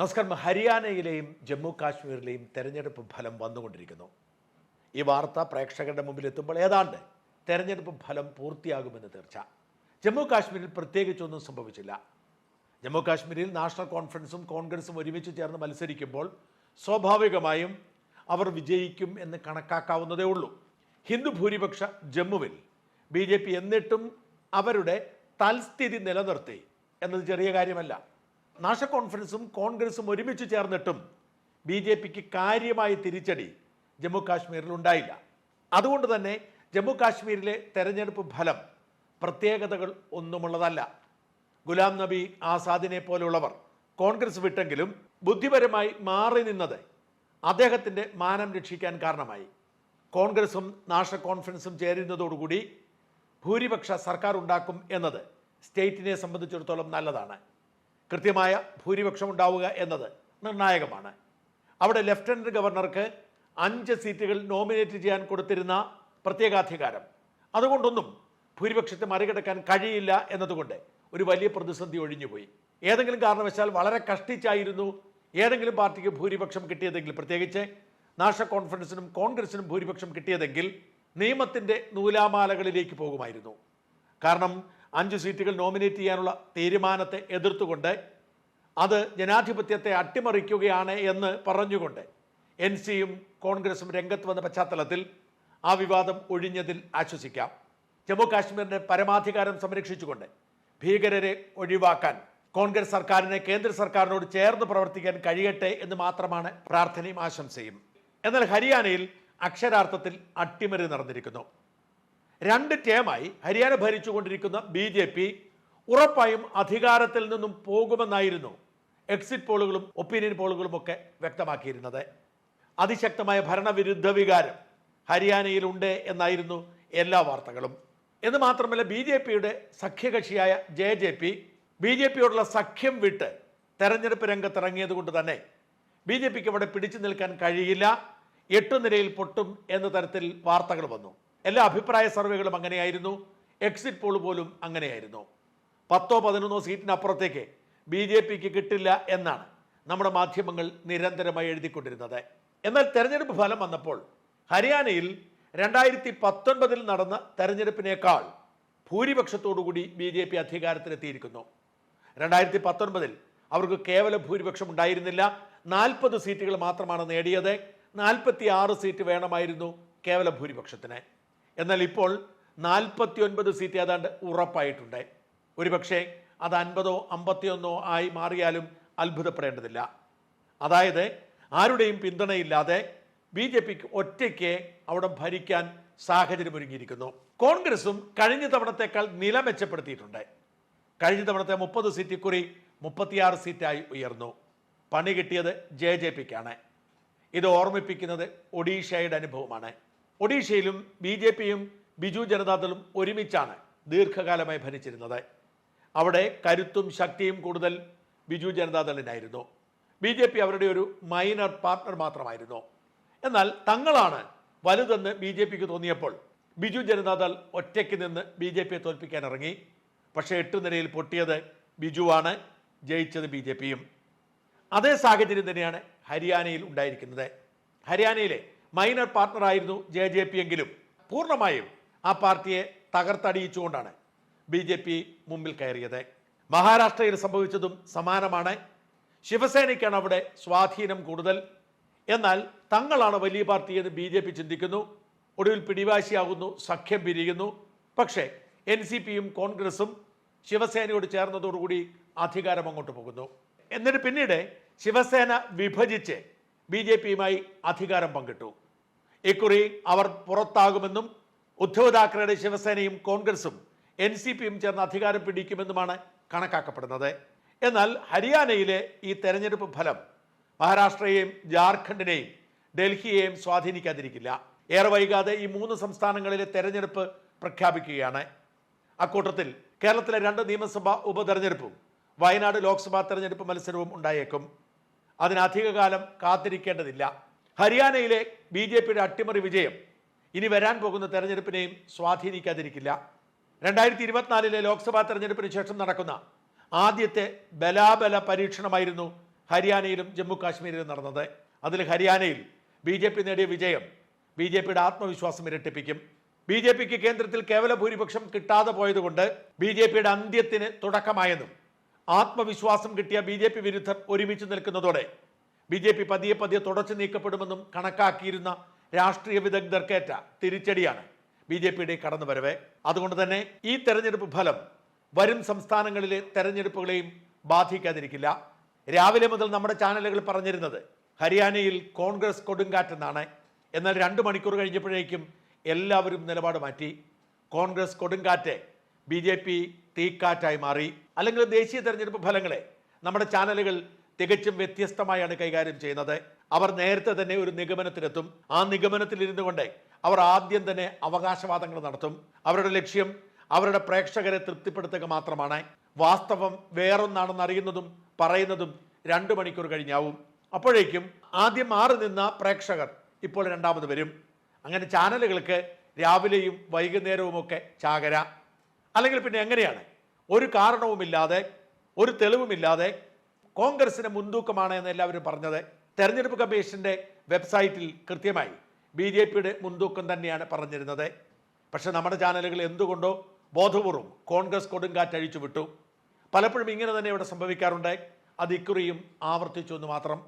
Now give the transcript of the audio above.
നമസ്കാരം. ഹരിയാനയിലെയും ജമ്മു കാശ്മീരിലെയും തെരഞ്ഞെടുപ്പ് ഫലം വന്നുകൊണ്ടിരിക്കുന്നു. ഈ വാർത്ത പ്രേക്ഷകരുടെ മുമ്പിൽ എത്തുമ്പോൾ ഏതാണ്ട് തെരഞ്ഞെടുപ്പ് ഫലം പൂർത്തിയാകുമെന്ന് തീർച്ച. ജമ്മു കാശ്മീരിൽ പ്രത്യേകിച്ചൊന്നും സംഭവിച്ചില്ല. ജമ്മു കാശ്മീരിൽ നാഷണൽ കോൺഫറൻസും കോൺഗ്രസും ഒരുമിച്ച് ചേർന്ന് മത്സരിക്കുമ്പോൾ സ്വാഭാവികമായും അവർ വിജയിക്കും എന്ന് കണക്കാക്കാവുന്നതേ ഉള്ളൂ. ഹിന്ദു ഭൂരിപക്ഷ ജമ്മുവിൽ ബി ജെ പി എന്നിട്ടും അവരുടെ തൽസ്ഥിതി നിലനിർത്തി എന്നത് ചെറിയ കാര്യമല്ല. നാഷണൽ കോൺഫറൻസും കോൺഗ്രസും ഒരുമിച്ച് ചേർന്നിട്ടും ബി ജെ പിക്ക് കാര്യമായ തിരിച്ചടി ജമ്മു കാശ്മീരിൽ ഉണ്ടായില്ല അതുകൊണ്ട് തന്നെ ജമ്മു കാശ്മീരിലെ തെരഞ്ഞെടുപ്പ് ഫലം പ്രത്യേകതകൾ ഒന്നുമുള്ളതല്ല. ഗുലാം നബി ആസാദിനെ പോലെയുള്ളവർ കോൺഗ്രസ് വിട്ടെങ്കിലും ബുദ്ധിപരമായി മാറി നിന്നത് അദ്ദേഹത്തിന്റെ മാനം രക്ഷിക്കാൻ കാരണമായി. കോൺഗ്രസും നാഷണൽ കോൺഫറൻസും ചേരുന്നതോടുകൂടി ഭൂരിപക്ഷ സർക്കാർ ഉണ്ടാക്കും എന്നത് സ്റ്റേറ്റിനെ സംബന്ധിച്ചിടത്തോളം നല്ലതാണ്. കൃത്യമായ ഭൂരിപക്ഷം ഉണ്ടാവുക എന്നത് നിർണായകമാണ്. അവിടെ ലഫ്റ്റനന്റ് ഗവർണർക്ക് അഞ്ച് സീറ്റുകൾ നോമിനേറ്റ് ചെയ്യാൻ കൊടുത്തിരുന്ന പ്രത്യേകാധികാരം. അതുകൊണ്ടൊന്നും ഭൂരിപക്ഷത്തെ മറികടക്കാൻ കഴിയില്ല എന്നതുകൊണ്ട് ഒരു വലിയ പ്രതിസന്ധി ഒഴിഞ്ഞുപോയി. ഏതെങ്കിലും കാരണവശാൽ വളരെ കഷ്ടിച്ചായിരുന്നു ഏതെങ്കിലും പാർട്ടിക്ക് ഭൂരിപക്ഷം കിട്ടിയതെങ്കിൽ പ്രത്യേകിച്ച് നാഷണൽ കോൺഫറൻസിനും കോൺഗ്രസിനും ഭൂരിപക്ഷം കിട്ടിയതെങ്കിൽ നിയമത്തിന്റെ നൂലാമാലകളിലേക്ക് പോകുമായിരുന്നു. കാരണം അഞ്ച് സീറ്റുകൾ നോമിനേറ്റ് ചെയ്യാനുള്ള തീരുമാനത്തെ എതിർത്തുകൊണ്ട് അത് ജനാധിപത്യത്തെ അട്ടിമറിക്കുകയാണ് എന്ന് പറഞ്ഞുകൊണ്ട് എൻ സിയും കോൺഗ്രസും രംഗത്ത് വന്ന പശ്ചാത്തലത്തിൽ ആ വിവാദം ഒഴിഞ്ഞതിൽ ആശ്വസിക്കാം. ജമ്മു കാശ്മീരിന്റെ പരമാധികാരം സംരക്ഷിച്ചുകൊണ്ട് ഭീകരരെ ഒഴിവാക്കാൻ കോൺഗ്രസ് സർക്കാരിനെ കേന്ദ്ര സർക്കാരിനോട് ചേർന്ന് പ്രവർത്തിക്കാൻ കഴിയട്ടെ എന്ന് മാത്രമാണ് പ്രാർത്ഥനയും ആശംസയും. എന്നാൽ ഹരിയാനയിൽ അക്ഷരാർത്ഥത്തിൽ അട്ടിമറി നടന്നിരിക്കുന്നു. രണ്ട് ടേമായി ഹരിയാന ഭരിച്ചുകൊണ്ടിരിക്കുന്ന ബി ജെ പി ഉറപ്പായും അധികാരത്തിൽ നിന്നും പോകുമെന്നായിരുന്നു എക്സിറ്റ് പോളുകളും ഒപ്പീനിയൻ പോളുകളും ഒക്കെ വ്യക്തമാക്കിയിരുന്നത്. അതിശക്തമായ ഭരണവിരുദ്ധ വികാരം ഹരിയാനയിലുണ്ട് എന്നായിരുന്നു എല്ലാ വാർത്തകളും. എന്ന് മാത്രമല്ല ബി ജെ പിയുടെ സഖ്യകക്ഷിയായ J J P B J പിയോടുള്ള സഖ്യം വിട്ട് തെരഞ്ഞെടുപ്പ് രംഗത്തിറങ്ങിയത് കൊണ്ട് തന്നെ ബി ജെ പിക്ക് അവിടെ പിടിച്ചു നിൽക്കാൻ കഴിയില്ല. എട്ടു നിരയിൽ പൊട്ടും എന്ന തരത്തിൽ വാർത്തകൾ വന്നു. എല്ലാ അഭിപ്രായ സർവേകളും അങ്ങനെയായിരുന്നു. എക്സിറ്റ് പോൾ പോലും അങ്ങനെയായിരുന്നു. പത്തോ പതിനൊന്നോ സീറ്റിനപ്പുറത്തേക്ക് ബി ജെ പിക്ക് കിട്ടില്ല എന്നാണ് നമ്മുടെ മാധ്യമങ്ങൾ നിരന്തരമായി എഴുതിക്കൊണ്ടിരുന്നത്. എന്നാൽ തെരഞ്ഞെടുപ്പ് ഫലം വന്നപ്പോൾ ഹരിയാനയിൽ രണ്ടായിരത്തി പത്തൊൻപതിൽ നടന്ന തെരഞ്ഞെടുപ്പിനേക്കാൾ ഭൂരിപക്ഷത്തോടുകൂടി ബി ജെ പി അധികാരത്തിലെത്തിയിരിക്കുന്നു. രണ്ടായിരത്തി പത്തൊൻപതിൽ അവർക്ക് കേവല ഭൂരിപക്ഷം ഉണ്ടായിരുന്നില്ല. നാൽപ്പത് സീറ്റുകൾ മാത്രമാണ് നേടിയത്. നാൽപ്പത്തി ആറ് സീറ്റ് വേണമായിരുന്നു കേവല ഭൂരിപക്ഷത്തിന്. എന്നാൽ ഇപ്പോൾ നാൽപ്പത്തി ഒൻപത് സീറ്റ് ഏതാണ്ട് ഉറപ്പായിട്ടുണ്ട് ഒരുപക്ഷെ അത് അൻപതോ അമ്പത്തിയൊന്നോ ആയി മാറിയാലും അത്ഭുതപ്പെടേണ്ടതില്ല. അതായത് ആരുടെയും പിന്തുണയില്ലാതെ ബി ജെ പിക്ക് ഒറ്റയ്ക്ക് അവിടെ ഭരിക്കാൻ സാഹചര്യമൊരുങ്ങിയിരിക്കുന്നു. കോൺഗ്രസും കഴിഞ്ഞ തവണത്തേക്കാൾ നില മെച്ചപ്പെടുത്തിയിട്ടുണ്ട്. കഴിഞ്ഞ തവണത്തെ മുപ്പത് സീറ്റ് കുറി മുപ്പത്തിയാറ് സീറ്റായി ഉയർന്നു. പണി കിട്ടിയത് ജെ ജെ പിക്കാണ്. ഇത് ഓർമ്മിപ്പിക്കുന്നത് ഒഡീഷയുടെ അനുഭവമാണ്. ഒഡീഷയിലും ബി ജെ പിയും ബിജു ജനതാദളും ഒരുമിച്ചാണ് ദീർഘകാലമായി ഭരിച്ചിരുന്നത്. അവിടെ കരുത്തും ശക്തിയും കൂടുതൽ ബിജു ജനതാദളിനായിരുന്നു. ബി ജെ പി അവരുടെ ഒരു മൈനർ പാർട്ണർ മാത്രമായിരുന്നു. എന്നാൽ തങ്ങളാണ് വലുതെന്ന് ബി ജെ പിക്ക് തോന്നിയപ്പോൾ ബിജു ജനതാദൾ ഒറ്റയ്ക്ക് നിന്ന് ബി ജെ പിയെ തോൽപ്പിക്കാൻ ഇറങ്ങി പക്ഷേ എട്ട് നിരയിൽ പൊട്ടിയത് ബിജുവാണ് ജയിച്ചത് ബി ജെ പിയും. അതേ സാഹചര്യം തന്നെയാണ് ഹരിയാനയിൽ ഉണ്ടായിരിക്കുന്നത്. ഹരിയാനയിലെ മൈനർ പാർട്ണറായിരുന്നു ജെ ജെ പി എങ്കിലും. പൂർണമായും ആ പാർട്ടിയെ തകർത്തടിയിച്ചുകൊണ്ടാണ് ബി ജെ പി മുമ്പിൽ കയറിയത്. മഹാരാഷ്ട്രയിൽ സംഭവിച്ചതും സമാനമാണ്. ശിവസേനയ്ക്കാണ് അവിടെ സ്വാധീനം കൂടുതൽ. എന്നാൽ തങ്ങളാണ് വലിയ പാർട്ടി എന്ന് ബി ജെ പി ചിന്തിക്കുന്നു. ഒടുവിൽ പിടിവാശിയാകുന്നു സഖ്യം പിരിയുന്നു. പക്ഷേ എൻ സി പിയും കോൺഗ്രസും ശിവസേനയോട് ചേർന്നതോടുകൂടി അധികാരം അങ്ങോട്ട് പോകുന്നു. എന്നിട്ട് പിന്നീട് ശിവസേന വിഭജിച്ച് ബി ജെ പിയുമായി അധികാരം പങ്കിട്ടു. ഇക്കുറി അവർ പുറത്താകുമെന്നും ഉദ്ധവ് താക്കറെയുടെ ശിവസേനയും കോൺഗ്രസും എൻ സി പിയും ചേർന്ന് അധികാരം പിടിക്കുമെന്നുമാണ് കണക്കാക്കപ്പെടുന്നത്. എന്നാൽ ഹരിയാനയിലെ ഈ തെരഞ്ഞെടുപ്പ് ഫലം മഹാരാഷ്ട്രയെയും ജാർഖണ്ഡിനെയും ഡൽഹിയെയും സ്വാധീനിക്കാതിരിക്കില്ല. ഏറെ വൈകാതെ ഈ മൂന്ന് സംസ്ഥാനങ്ങളിലെ തെരഞ്ഞെടുപ്പ് പ്രഖ്യാപിക്കുകയാണ്. അക്കൂട്ടത്തിൽ കേരളത്തിലെ രണ്ട് നിയമസഭാ ഉപതെരഞ്ഞെടുപ്പും വയനാട് ലോക്സഭാ തെരഞ്ഞെടുപ്പ് മത്സരവും ഉണ്ടായേക്കും. അതിനധികകാലം കാത്തിരിക്കേണ്ടതില്ല. ഹരിയാനയിലെ ബി ജെ പിയുടെ അട്ടിമറി വിജയം ഇനി വരാൻ പോകുന്ന തെരഞ്ഞെടുപ്പിനെയും സ്വാധീനിക്കാതിരിക്കില്ല. രണ്ടായിരത്തി ഇരുപത്തിനാലിലെ ലോക്സഭാ തെരഞ്ഞെടുപ്പിന് ശേഷം നടക്കുന്ന ആദ്യത്തെ ബലാബല പരീക്ഷണമായിരുന്നു ഹരിയാനയിലും ജമ്മു കാശ്മീരിലും നടന്നത്. അതിൽ ഹരിയാനയിൽ ബി ജെ പി നേടിയ വിജയം ബി ജെ പിയുടെ ആത്മവിശ്വാസം ഇരട്ടിപ്പിക്കും. ബി ജെ പിക്ക് കേന്ദ്രത്തിൽ കേവല ഭൂരിപക്ഷം കിട്ടാതെ പോയതുകൊണ്ട് ബി ജെ പിയുടെ അന്ത്യത്തിന് തുടക്കമായെന്നും ആത്മവിശ്വാസം കിട്ടിയ ബി ജെ പി വിരുദ്ധർ ഒരുമിച്ച് നിൽക്കുന്നതോടെ ബി ജെ പി പതിയെ പതിയെ തുടച്ചു നീക്കപ്പെടുമെന്നും കണക്കാക്കിയിരുന്ന രാഷ്ട്രീയ വിദഗ്ധർക്കേറ്റ തിരിച്ചടിയാണ് ബി ജെ പിയുടെ കടന്നുവരവ്. അതുകൊണ്ട് തന്നെ ഈ തെരഞ്ഞെടുപ്പ് ഫലം വരും സംസ്ഥാനങ്ങളിലെ തെരഞ്ഞെടുപ്പുകളെയും ബാധിക്കാതിരിക്കില്ല. രാവിലെ മുതൽ നമ്മുടെ ചാനലുകൾ പറഞ്ഞിരുന്നത് ഹരിയാനയിൽ കോൺഗ്രസ് കൊടുങ്കാറ്റെന്നാണ്. എന്നാൽ രണ്ട് മണിക്കൂർ കഴിഞ്ഞപ്പോഴേക്കും എല്ലാവരും നിലപാട് മാറ്റി. കോൺഗ്രസ് കൊടുങ്കാറ്റ് ബി ജെ പി തീക്കാറ്റായി മാറി. അല്ലെങ്കിൽ ദേശീയ തെരഞ്ഞെടുപ്പ് ഫലങ്ങളെ നമ്മുടെ ചാനലുകൾ തികച്ചും വ്യത്യസ്തമായാണ് കൈകാര്യം ചെയ്യുന്നത്. അവർ നേരത്തെ തന്നെ ഒരു നിഗമനത്തിലെത്തും. ആ നിഗമനത്തിൽ ഇരുന്നു കൊണ്ട് അവർ ആദ്യം തന്നെ അവകാശവാദങ്ങൾ നടത്തും. അവരുടെ ലക്ഷ്യം അവരുടെ പ്രേക്ഷകരെ തൃപ്തിപ്പെടുത്തുക മാത്രമാണ്. വാസ്തവം വേറൊന്നാണെന്ന് അറിയുന്നതും പറയുന്നതും രണ്ടു മണിക്കൂർ കഴിഞ്ഞാവും. അപ്പോഴേക്കും ആദ്യം മാറി നിന്ന പ്രേക്ഷകർ ഇപ്പോൾ രണ്ടാമത് വരും. അങ്ങനെ ചാനലുകൾക്ക് രാവിലെയും വൈകുന്നേരവുമൊക്കെ ചാകര. അല്ലെങ്കിൽ പിന്നെ എങ്ങനെയാണ്? ഒരു കാരണവുമില്ലാതെ ഒരു തെളിവുമില്ലാതെ കോൺഗ്രസിന് മുൻതൂക്കമാണ് എന്ന് എല്ലാവരും പറഞ്ഞത്. തെരഞ്ഞെടുപ്പ് കമ്മീഷന്റെ വെബ്സൈറ്റിൽ കൃത്യമായി ബി ജെ പിയുടെ മുൻതൂക്കം തന്നെയാണ് പറഞ്ഞിരുന്നത്. പക്ഷെ നമ്മുടെ ചാനലുകൾ എന്തുകൊണ്ടോ ബോധപൂർവം കോൺഗ്രസ് കൊടുങ്കാറ്റ് അഴിച്ചു വിട്ടു പലപ്പോഴും ഇങ്ങനെ തന്നെ ഇവിടെ സംഭവിക്കാറുണ്ട്. അത് ഇക്കുറിയും ആവർത്തിച്ചു എന്ന് മാത്രം.